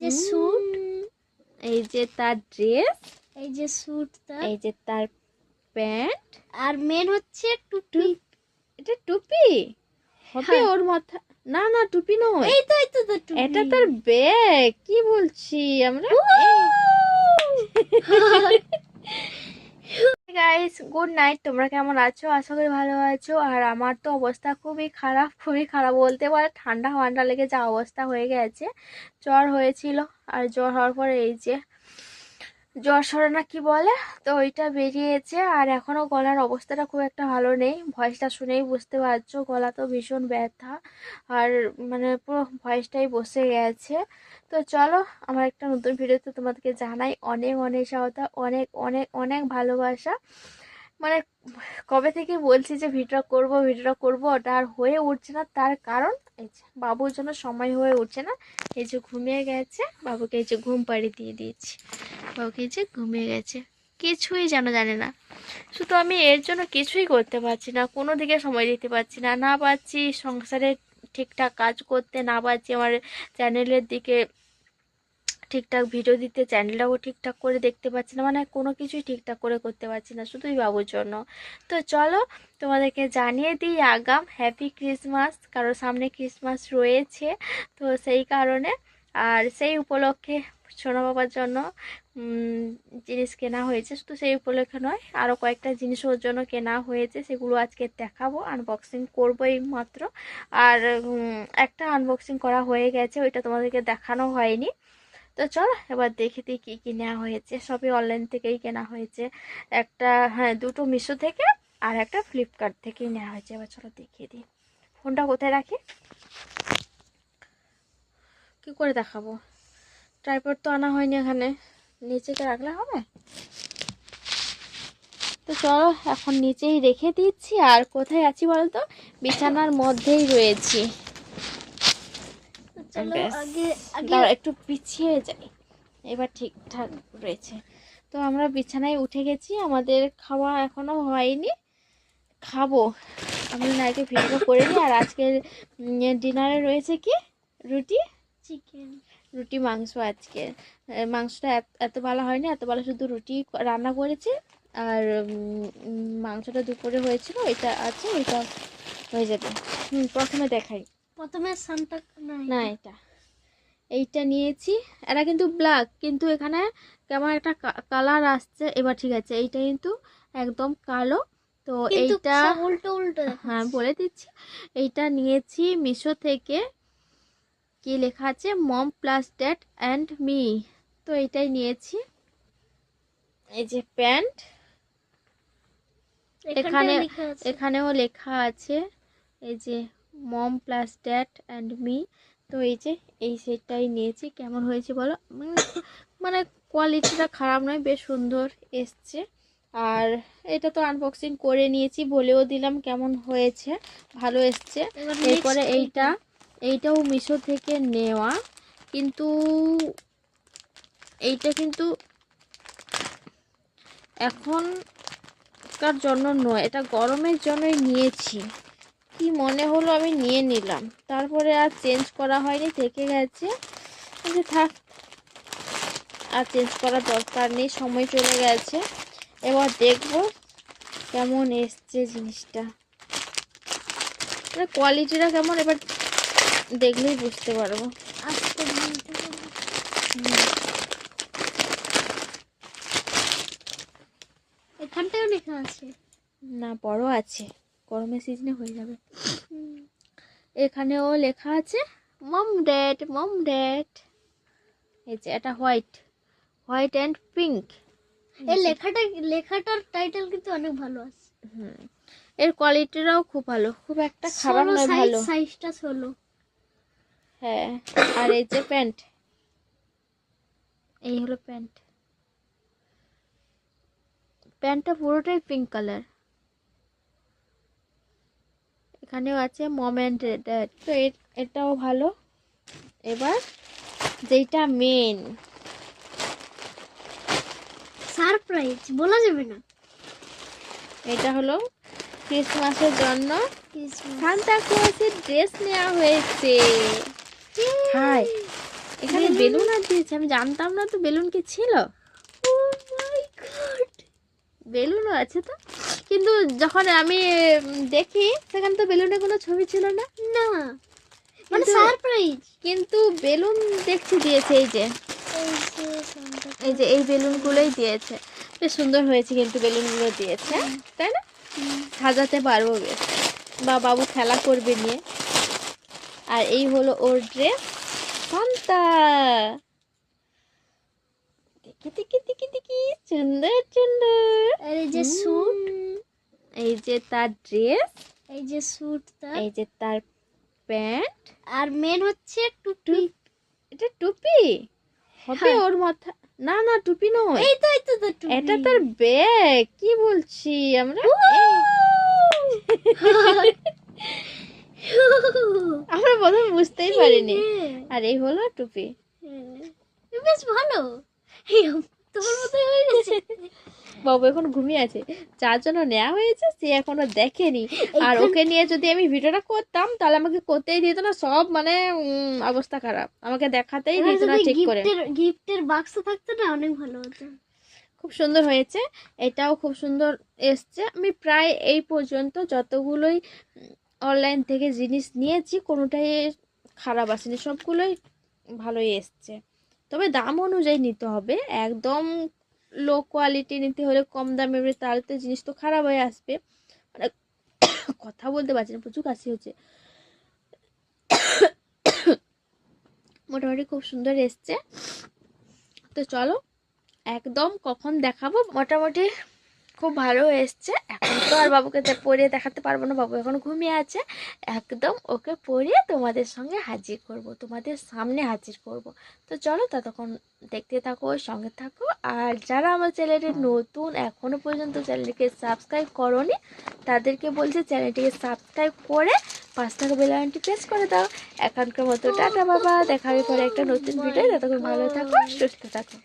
যে স্যুট এই যে তার ড্রেস এই যে স্যুট এই যে তার প্যান্ট আর মেন হচ্ছে টুপি। এটা টুপি? হবে হ্যাঁ। ওর মাথা না না টুপি নয়। এই তো এই তো তো টুপি। এটা তার ব্যাগ কি বলছি আমরা? গাইস গুড নাইট তোমরা কেমন আছো? আশা করি ভালো আছো। আর আমার তো অবস্থা খুবই খারাপ খুবই খারাপ বলতে পারে। ঠান্ডা ঠান্ডা লেগে যা অবস্থা হয়ে গেছে। জ্বর হয়েছিল। আর জ্বর হওয়ার পরে এই যে জ্বর সরে না কি বলে? তো ওইটা বেরিয়েছে আর এখনও গলার অবস্থাটা খুব একটা ভালো নেই। ভয়েসটা শুনেই বুঝতে পারছ, গলা তো ভীষণ ব্যথা। আর মানে পুরো ভয়েসটাই বসে গেছে। তো চলো, আমার একটা নতুন ভিডিওতে তোমাদেরকে জানাই অনেক অনেক সহায়তা অনেক অনেক অনেক ভালোবাসা। মানে কবে থেকে বলছি যে ভিডিও করব ভিডিও করব, ওটা আর হয়ে উঠছে না। তার কারণ এই যে বাবুর জন্য সময় হয়ে উঠছে না। এই যে ঘুমিয়ে গেছে, বাবুকে এই যে ঘুম পাড়ি দিয়ে দিয়েছি। বাবুকে এই যে ঘুমিয়ে গেছে। কিছুই যেন জানে না। শুধু আমি এর জন্য কিছুই করতে পারছি না, কোনো দিকে সময় দিতে পারছি না। না পারছি সংসারে ঠিকঠাক কাজ করতে, না পারছি আমার চ্যানেলের দিকে ঠিকঠাক ভিডিও দিতে চ্যানেলটাও ঠিকঠাক করে দেখতে পাচ্ছি না মানে কোনো কিছুই ঠিকঠাক করে করতে পারছি না, শুধুই বাবুর জন্য। তো চলো, তোমাদেরকে জানিয়ে দিই আগাম হ্যাপি ক্রিসমাস কারণ সামনে ক্রিসমাস রয়েছে, তো সেই কারণে, আর সেই উপলক্ষে সোনা বাবার জন্য জিনিস কেনা হয়েছে, শুধু সেই উপলক্ষে নয় আরও কয়েকটা জিনিস ওর জন্য কেনা হয়েছে, সেগুলো আজকে দেখাবো আনবক্সিং করব এই মাত্র। আর একটা আনবক্সিং করা হয়ে গেছে, ওইটা তোমাদেরকে দেখানো হয়নি। তো চল এবার দেখে দিই কী কী নেওয়া হয়েছে। সবই অনলাইন থেকেই কেনা হয়েছে। একটা হ্যাঁ দুটো মিশো থেকে আর একটা ফ্লিপকার্ট থেকেই নেওয়া হয়েছে। এবার চলো দেখিয়ে দিই। ফোনটা কোথায় রাখি? কি করে দেখাবো? ট্রাইপড তো আনা হয়নি এখানে। নিচে কি রাখলে হবে। তো চলো এখন নিচেই রেখে দিচ্ছি। আর কোথায় আছি বলতো? বিছানার মধ্যেই রয়েছি তো চলো ব্যাস। আগে আগে দাঁড়া একটু পিছিয়ে যাই। এবার ঠিকঠাক রয়েছে। তো আমরা বিছানায় উঠে গেছি আমাদের খাওয়া এখনও হয়নি। খাব। আমি নাইকে ভিডিও করে নিই আর আজকের ডিনারে রয়েছে কি? রুটি? চিকেন। রুটি মাংস আজকে। মাংসটা এত- এত ভালো হয়নি এত ভালো শুধু রুটি রান্না করেছে। আর মাংসটা দুপুরে হয়েছিল ওইটা আছে ওইটা হয়ে যাবে। হুম প্রথমে দেখাই। প্রথমে নাই না এটা। এইটা নিয়েছি। এটা কিন্তু ব্ল্যাক কিন্তু এখানে কেমন একটা কালার আসছে। এবার ঠিক আছে এইটা কিন্তু একদম কালো। তো এইটা উল্টো উল্টো হ্যাঁ বলে দিচ্ছি। এইটা নিয়েছি মিশো থেকে। কি লেখা আছে? Mom plus dad and me. তো এইটাই নিয়েছি। এই যে প্যান্ট। এখানে এখানেও লেখা আছে। এই যে mom plus dad and me তো এই যে এই সেটটাই নিয়েছি। কেমন হয়েছে বলো? মানে কোয়ালিটিটা খারাপ নয় বেশ সুন্দর এসছে। আর এটা তো আনবক্সিং করে নিয়েছি বলেও দিলাম কেমন হয়েছে। ভালো এসছে। এরপরে এইটা এইটাও মিশো থেকে নেওয়া। কিন্তু এইটা কিন্তু এখনকার জন্য নয় এটা গরমের জন্যই নিয়েছি। কি মনে হলো আমি নিয়ে নিলাম। তারপরে আর চেঞ্জ করা হয়নি থেকে গেছে। কিন্তু থাক আর চেঞ্জ করার দরকার নেই সময় চলে গেছে। এবার দেখব কেমন এসছে জিনিসটা। কোয়ালিটিটা কেমন এবার দেখলেই বুঝতে পারব। এখানটাও লেখা আছে। না বড় আছে। গরমের সিজনে হয়ে যাবে। এখানেও লেখা আছে মম ড্যাড মম ড্যাড এই যে এটা হোয়াইট হোয়াইট অ্যান্ড পিঙ্ক। এই লেখাটা লেখাটার টাইটেল কিন্তু অনেক ভালো আছে। হুম। এর কোয়ালিটিটাও খুব ভালো খুব একটা খারাপ নয় ভালো। সাইজটা ষোলো হ্যাঁ আর এই যে প্যান্ট। এই হলো প্যান্ট। প্যান্টটা পুরোটাই পিঙ্ক কালার। এখানেও আছে মম অ্যান্ড ড্যাড তো এটাও ভালো। এবার যেটা মেন সারপ্রাইজ বলা যাবে না। এটা হলো ক্রিসমাসের জন্য. সান্তা ক্লজের ড্রেস নেওয়া হয়েছে। হাই। এখানে বেলুন আর দিয়েছে। আমি জানতাম না তো বেলুন কি ছিল। ও বেলুনও আছে তো? কিন্তু যখন আমি দেখি সেখানে তো বেলুনের কোনো ছবি ছিল না। না। মানে সারপ্রাইজ কিন্তু বেলুন দেখছি দিয়েছে এই যে। এই যে এই বেলুনগুলোই দিয়েছে। বেশ সুন্দর হয়েছে কিন্তু বেলুনগুলো দিয়েছে তাই না? সাজাতে পারব বেশ। বা বাবু খেলা করবে নিয়ে। আর এই হলো ওর ড্রেস সান্তা দেখি দেখি দেখি দেখি। সুন্দর সুন্দর আর এই যে স্যুট। এই যে তার ড্রেস এই যে স্যুট এই যে তার প্যান্ট আর মেন হচ্ছে টুপি। এটা টুপি? হবে হ্যাঁ। ওর মাথা না না টুপি নয়। এই তো এই তো টুপি। এটা তার ব্যাগ কি বলছি আমরা? আমরা প্রথমে বুঝতেই পারিনি। আর এই হলো টুপি। হ্যাঁ। বেশ ভালো। তোমার মতোই হয়ে গেছে। বাবু এখন ঘুমিয়ে আছে। যার জন্য নেওয়া হয়েছে সে এখনও দেখেনি। আর ওকে নিয়ে যদি আমি ভিডিওটা করতাম তাহলে আমাকে করতেই দিত না। সব মানে অবস্থা খারাপ। আমাকে দেখাতেই দিত না ঠিক করে। গিফটের বাক্স থাকতো না অনেক ভালো হতো। খুব সুন্দর হয়েছে। এটাও খুব সুন্দর এসছে। আমি প্রায় এই পর্যন্ত যতগুলোই অনলাইন থেকে জিনিস নিয়েছি কোনোটাই খারাপ আসেনি। সবগুলোই ভালোই এসছে। তবে দাম অনুযায়ী নিতে হবে। একদম লো কোয়ালিটি নিতে হলে কম দামে তাহলে তো জিনিস তো খারাপ হয়ে আসবে। মানে কথা বলতে পারছি না, প্রচুর কাশি হচ্ছে। মোটামুটি খুব সুন্দর এসছে। তো চলো, একদম কখন দেখাবো? মোটামুটি খুব ভালো এসছে। এখন তো আর বাবুকে পরিয়ে দেখাতে পারব না। বাবু এখন ঘুমিয়ে আছে। একদম ওকে পরিয়ে তোমাদের সঙ্গে হাজির করব। তোমাদের সামনে হাজির করব। তো চলো ততক্ষণ দেখতে থাকো, সঙ্গে থাকো। আর যারা আমার চ্যানেলটি নতুন এখনও পর্যন্ত চ্যানেলটিকে সাবস্ক্রাইব করনি, তাদেরকে বলছি চ্যানেলটিকে সাবস্ক্রাইব করে পাঁচ টাকা বেলানটি প্রেস করে দাও। এখনকার মতো টাটা বাবা। দেখা হবে পরে একটা নতুন ভিডিও ততক্ষণ ভালো থাকো, সুস্থ থাকো।